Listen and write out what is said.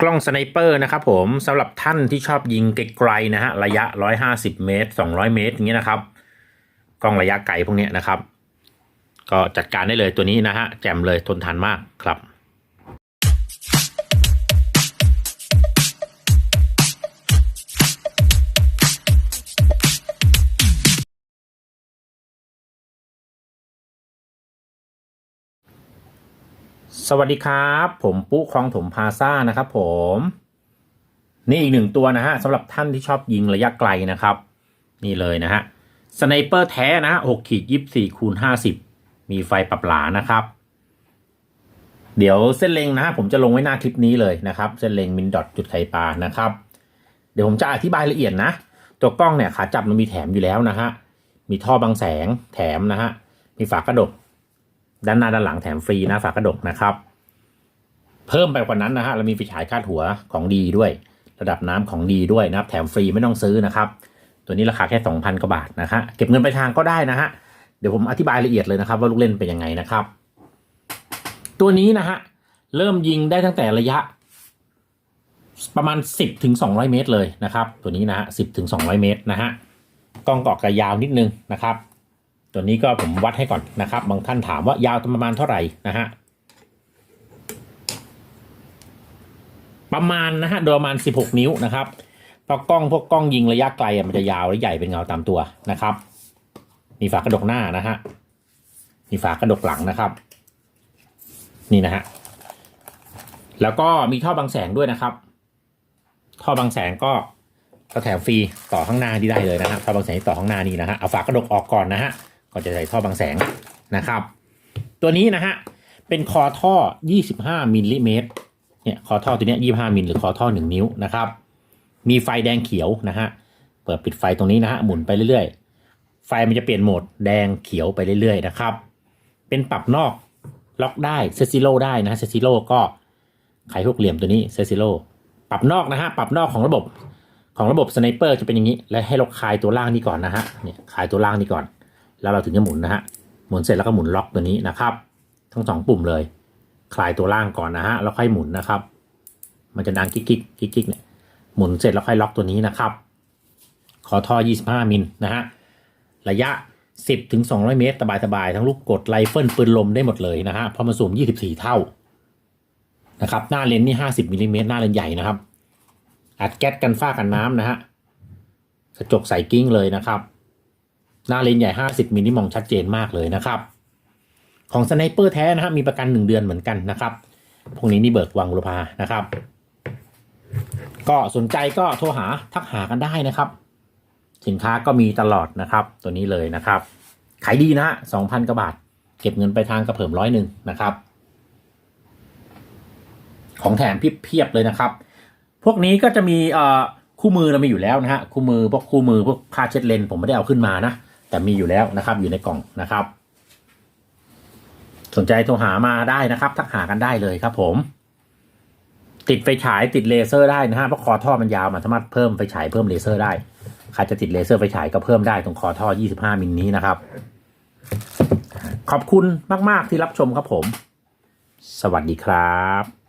กล้องสไนเปอร์นะครับผมสำหรับท่านที่ชอบยิงไกลๆนะฮะระยะ 150 เมตร 200 เมตรอย่างเงี้ยนะครับ กล้องระยะไกลพวกเนี้ยนะครับ ก็จัดการได้เลยตัวนี้นะฮะแจ่มเลยทนทานมากครับ สวัสดีครับ ผมปุ๊คลองถมพาซ่านะครับ ผม นี่อีกหนึ่งตัวนะฮะสำหรับท่านที่ชอบยิงระยะไกลนะครับ นี่เลยนะฮะสไนเปอร์แท้นะฮะหกขีดยี่สี่คูณห้าสิบมีไฟปรับหลานะครับ เดี๋ยวเส้นเล็งนะฮะผมจะลงไว้หน้าคลิปนี้เลยนะครับ เส้นเล็งมินดอทจุดไข่ปลานะครับ เดี๋ยวผมจะอธิบายละเอียดนะ ตัวกล้องเนี่ยขาจับมันมีแถมอยู่แล้วนะฮะมีท่อบังแสงแถมนะฮะมีฝากระดก ด้านหน้าด้านหลังแถมฟรีนะฝากระดกนะครับ เพิ่มไปกว่านั้นนะฮะเรามีไฟฉายคาดหัวของดีด้วย ระดับน้ำของดีด้วยนะครับ แถมฟรีไม่ต้องซื้อนะครับ ตัวนี้ราคาแค่ 2,000กว่าบาทนะฮะเก็บเงินไปลายทางก็ได้นะฮะเดี๋ยวผมอธิบายละเอียดเลยนะครับ ว่าลูกเล่นเป็นยังไงนะครับ ตัวนี้นะฮะเริ่มยิงได้ตั้งแต่ระยะ ประมาณ 10ถึง200 เมตรเลยนะครับ ตัวนี้นะฮะ10ถึง200 เมตรนะฮะกล้องเกาะกระยาวนิดนึงนะครับ ตัวนี้ก็ผมวัดให้ก่อนนะครับ บางท่านถามว่ายาวประมาณเท่าไหร่นะฮะประมาณนะฮะโดยประมาณ 16 นิ้วนะครับเพราะกล้องพวกกล้องยิงระยะไกลมันจะยาวและใหญ่เป็นเงาตามตัวนะครับ มีฝากระดกหน้านะฮะมีฝากระดกหลังนะครับ นี่นะฮะแล้วก็มีท่อบังแสงด้วยนะครับ ท่อบังแสงก็ก็แถมฟรีต่อข้างหน้าที่ได้เลยนะฮะท่อบังแสงต่อข้างหน้านี่นะฮะเอาฝากระดกออกก่อนนะฮะ ก่อนจะใส่ท่อบังแสงนะครับ ตัวนี้นะฮะเป็นคอท่อ 25มิลลิเมตรเนี่ยคอท่อตัวเนี้ย25มิลหรือคอท่อ 1 นิ้วนะครับ มีไฟแดงเขียวนะฮะเปิดปิดไฟตรงนี้นะฮะหมุนไปเรื่อยๆ ไฟมันจะเปลี่ยนโหมดแดงเขียวไปเรื่อยๆนะครับ เป็นปรับนอกล็อกได้เซซิโลได้นะเซซิโลก็ไขหกเหลี่ยมตัวนี้เซซิโลปรับนอกนะฮะปรับนอกของระบบของระบบสไนเปอร์จะเป็นอย่างนี้ และให้เราคลายตัวล่างนี่ก่อนนะฮะเนี่ยคลายตัวล่างนี่ก่อน แล้วเราถึงจะหมุนนะฮะหมุนเสร็จแล้วก็หมุนล็อกตัวนี้นะครับ ทั้งสองปุ่มเลย คลายตัวล่างก่อนนะฮะแล้วค่อยหมุนนะครับ มันจะดังกิ๊กกิ๊กกิ๊กกิ๊กเนี่ยหมุนเสร็จแล้วค่อยล็อกตัวนี้นะครับขอท่อ 25 มิลนะฮะระยะ 10ถึง200 เมตรสบายๆทั้งลูกกดไรเฟิลปืนลมได้หมดเลยนะฮะเพราะมันสูง 24 เท่านะครับหน้าเลนส์นี่ 50มิลลิเมตรหน้าเลนส์ใหญ่นะครับอัดแก๊สกันฝ้ากันน้ำนะฮะกระจกใส่กิ้งเลยนะครับ หน้าเลนใหญ่ 50มิลลิมองชัดเจนมากเลยนะครับ ของสไนเปอร์แท้นะฮะมีประกัน 1 เดือนเหมือนกันนะครับพวกนี้นี่เบิกวังบุรพานะครับ ก็สนใจก็โทรหาทักหากันได้นะครับ สินค้าก็มีตลอดนะครับ ตัวนี้เลยนะครับขายดีนะสองพันกว่าบาท เก็บเงินไปทางกระเพิ่มร้อยหนึ่งนะครับ ของแถมเพียบเลยนะครับ พวกนี้ก็จะมีเอ่อคู่มือเรามีอยู่แล้วนะฮะคู่มือพวกคู่มือพวกผ้าเช็ดเลนผมไม่ได้เอาขึ้นมานะ แต่มีอยู่แล้วนะครับ อยู่ในกล่องนะครับ สนใจโทรหามาได้นะครับทักหากันได้เลยครับ ผม ติดไฟฉายติดเลเซอร์ได้นะฮะเพราะคอท่อมันยาวมันสามารถเพิ่มไฟฉายเพิ่มเลเซอร์ได้ใครจะติดเลเซอร์ไฟฉายก็เพิ่มได้ตรงคอท่อ 25 มิลนี้นะครับ ขอบคุณมาก ๆ ที่รับชมครับผม สวัสดีครับ